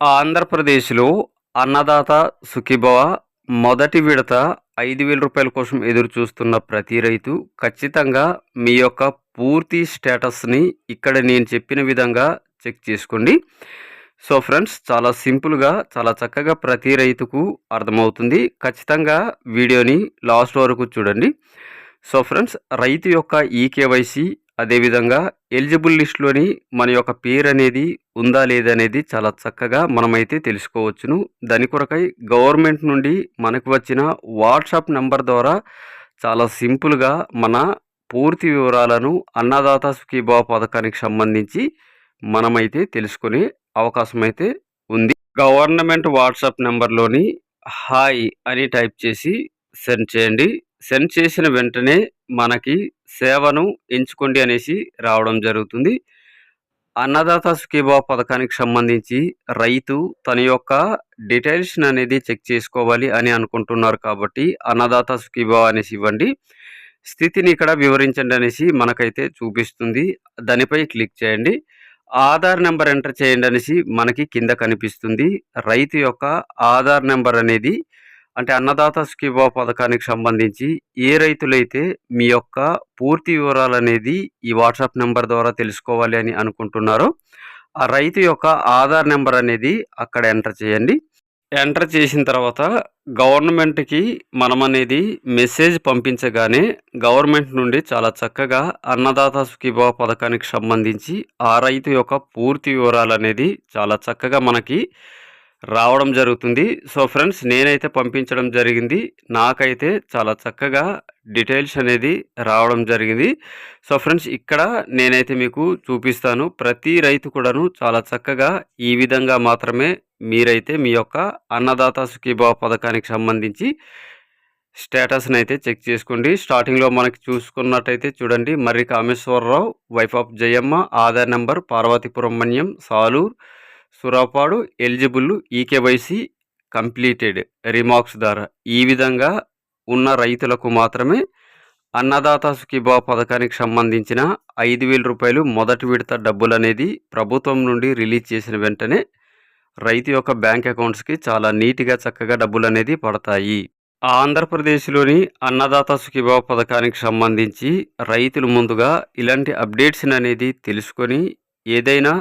ఆంధ్రప్రదేశ్లో అన్నదాత సుఖీభవ మొదటి విడత ఐదు వేల రూపాయల కోసం ఎదురు చూస్తున్న ప్రతి రైతు ఖచ్చితంగా మీ యొక్క పూర్తి స్టేటస్ని ఇక్కడ నేను చెప్పిన విధంగా చెక్ చేసుకోండి. సో ఫ్రెండ్స్ చాలా సింపుల్గా చాలా చక్కగా ప్రతి రైతుకు అర్థమవుతుంది. ఖచ్చితంగా వీడియోని లాస్ట్ వరకు చూడండి. సో ఫ్రెండ్స్ రైతు యొక్క ఈకేవైసీ అదేవిధంగా ఎలిజిబుల్ లిస్ట్లోని మన యొక్క పేరు అనేది ఉందా లేదా అనేది చాలా చక్కగా మనమైతే తెలుసుకోవచ్చును. దాని కొరకై గవర్నమెంట్ నుండి మనకు వచ్చిన వాట్సాప్ నెంబర్ ద్వారా చాలా సింపుల్గా మన పూర్తి వివరాలను అన్నదాత సుఖీభావ పథకానికి సంబంధించి మనమైతే తెలుసుకునే అవకాశం అయితే ఉంది. గవర్నమెంట్ వాట్సాప్ నెంబర్లోని హాయ్ అని టైప్ చేసి సెండ్ చేయండి. సెండ్ చేసిన వెంటనే మనకి సేవను ఎంచుకోండి అనేసి రావడం జరుగుతుంది. అన్నదాత సుఖీభావ పథకానికి సంబంధించి రైతు తన యొక్క డీటెయిల్స్ని అనేది చెక్ చేసుకోవాలి అని అనుకుంటున్నారు కాబట్టి అన్నదాత సుఖీభావ అనేసి ఇవ్వండి. స్థితిని ఇక్కడ వివరించండి అనేసి మనకైతే చూపిస్తుంది. దానిపై క్లిక్ చేయండి. ఆధార్ నెంబర్ ఎంటర్ చేయండి అనేసి మనకి కింద కనిపిస్తుంది. రైతు యొక్క ఆధార్ నెంబర్ అనేది అంటే అన్నదాత స్కీబా పథకానికి సంబంధించి ఏ రైతులైతే మీ యొక్క పూర్తి వివరాలు అనేది ఈ వాట్సాప్ నెంబర్ ద్వారా తెలుసుకోవాలి అని అనుకుంటున్నారో ఆ రైతు యొక్క ఆధార్ నెంబర్ అనేది అక్కడ ఎంటర్ చేయండి. ఎంటర్ చేసిన తర్వాత గవర్నమెంట్కి మనం అనేది మెసేజ్ పంపించగానే గవర్నమెంట్ నుండి చాలా చక్కగా అన్నదాత సుఖీభావ పథకానికి సంబంధించి ఆ రైతు యొక్క పూర్తి వివరాలు అనేది చాలా చక్కగా మనకి రావడం జరుగుతుంది. సో ఫ్రెండ్స్ నేనైతే పంపించడం జరిగింది. నాకైతే చాలా చక్కగా డీటెయిల్స్ అనేది రావడం జరిగింది. సో ఫ్రెండ్స్ ఇక్కడ నేనైతే మీకు చూపిస్తాను. ప్రతి రైతు కూడాను చాలా చక్కగా ఈ విధంగా మాత్రమే మీరైతే మీ యొక్క అన్నదాత సుఖీభావ పథకానికి సంబంధించి స్టేటస్ని అయితే చెక్ చేసుకోండి. స్టార్టింగ్లో మనకి చూసుకున్నట్టయితే చూడండి. Marri Kameswararao wife of Jayamma Aadhaar number Parvathipuram Manyam Salur Surapadu eligible eKYC completed remarks ద్వారా. ఈ విధంగా ఉన్న రైతులకు మాత్రమే అన్నదాత సుఖీభావ పథకానికి సంబంధించిన ఐదు వేల రూపాయలు మొదటి విడత డబ్బులు అనేది ప్రభుత్వం నుండి రిలీజ్ చేసిన వెంటనే రైతు యొక్క బ్యాంక్ అకౌంట్స్కి చాలా నీట్గా చక్కగా డబ్బులు అనేది పడతాయి. ఆంధ్రప్రదేశ్లోని అన్నదాత సుఖీభావ పథకానికి సంబంధించి రైతులు ముందుగా ఇలాంటి అప్డేట్స్ అనేది తెలుసుకొని ఏదైనా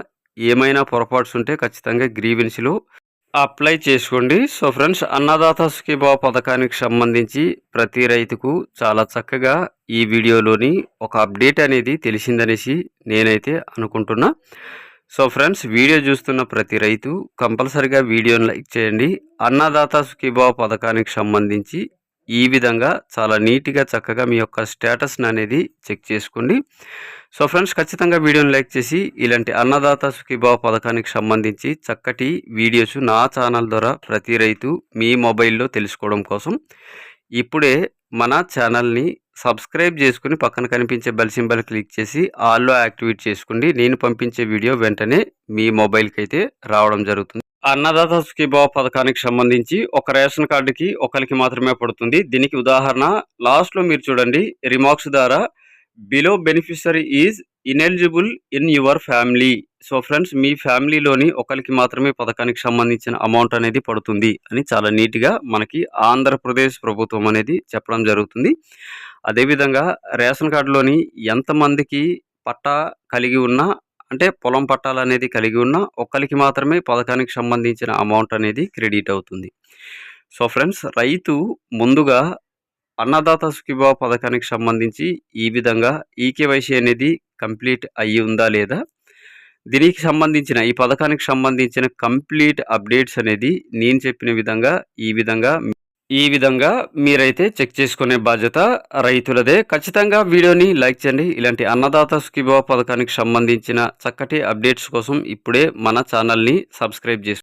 ఏమైనా పొరపాట్స్ ఉంటే ఖచ్చితంగా గ్రీవెన్స్లో అప్లై చేసుకోండి. సో ఫ్రెండ్స్ అన్నదాత సుఖీభావ పథకానికి సంబంధించి ప్రతి రైతుకు చాలా చక్కగా ఈ వీడియోలోని ఒక అప్డేట్ అనేది తెలిసిందనేసి నేనైతే అనుకుంటున్నా. సో ఫ్రెండ్స్ వీడియో చూస్తున్న ప్రతి రైతు కంపల్సరిగా వీడియోని లైక్ చేయండి. అన్నదాత సుఖీభావ పథకానికి సంబంధించి ఈ విధంగా చాలా నీట్గా చక్కగా మీ యొక్క స్టేటస్ని అనేది చెక్ చేసుకోండి. సో ఫ్రెండ్స్ ఖచ్చితంగా వీడియోని లైక్ చేసి ఇలాంటి అన్నదాత సుఖీభావ పథకానికి సంబంధించి చక్కటి వీడియోస్ నా ఛానల్ ద్వారా ప్రతి రైతు మీ మొబైల్లో తెలుసుకోవడం కోసం ఇప్పుడే మన ఛానల్ని సబ్స్క్రైబ్ చేసుకుని పక్కన కనిపించే బెల్ సింబల్ క్లిక్ చేసి ఆల్లో యాక్టివేట్ చేసుకోండి నేను పంపించే వీడియో వెంటనే మీ మొబైల్కి అయితే రావడం జరుగుతుంది. అన్నదాత సుఖీభావ పథకానికి సంబంధించి ఒక రేషన్ కార్డుకి ఒకరికి మాత్రమే పడుతుంది. దీనికి ఉదాహరణ లాస్ట్లో మీరు చూడండి రిమార్క్స్ ద్వారా below beneficiary is ineligible in your family so friends మీ ఫ్యామిలీలోని ఒకరికి మాత్రమే పథకానికి సంబంధించిన అమౌంట్ అనేది పడుతుంది అని చాలా నీట్గా మనకి ఆంధ్రప్రదేశ్ ప్రభుత్వం అనేది చెప్పడం జరుగుతుంది. అదేవిధంగా రేషన్ కార్డులోని ఎంతమందికి పట్టా కలిగి ఉన్నా అంటే పొలం పట్టాలు అనేది కలిగి ఉన్న ఒక్కరికి మాత్రమే పథకానికి సంబంధించిన అమౌంట్ అనేది క్రెడిట్ అవుతుంది. సో ఫ్రెండ్స్ రైతు ముందుగా అన్నదాత సుఖీభావ పథకానికి సంబంధించి ఈ విధంగా ఈకేవైసీ అనేది కంప్లీట్ అయ్యి ఉందా లేదా? దీనికి సంబంధించిన ఈ పథకానికి సంబంధించిన కంప్లీట్ అప్డేట్స్ అనేది నేను చెప్పిన విధంగా ఈ విధంగా ఈ విధంగా మీరైతే చెక్ చేసుకునే బాధ్యత రైతులదే. ఖచ్చితంగా వీడియోని లైక్ చేయండి. ఇలాంటి అన్నదాత సుఖీభావ పథకానికి సంబంధించిన చక్కటి అప్డేట్స్ కోసం ఇప్పుడే మన ఛానల్ని సబ్స్క్రైబ్ చేసుకోండి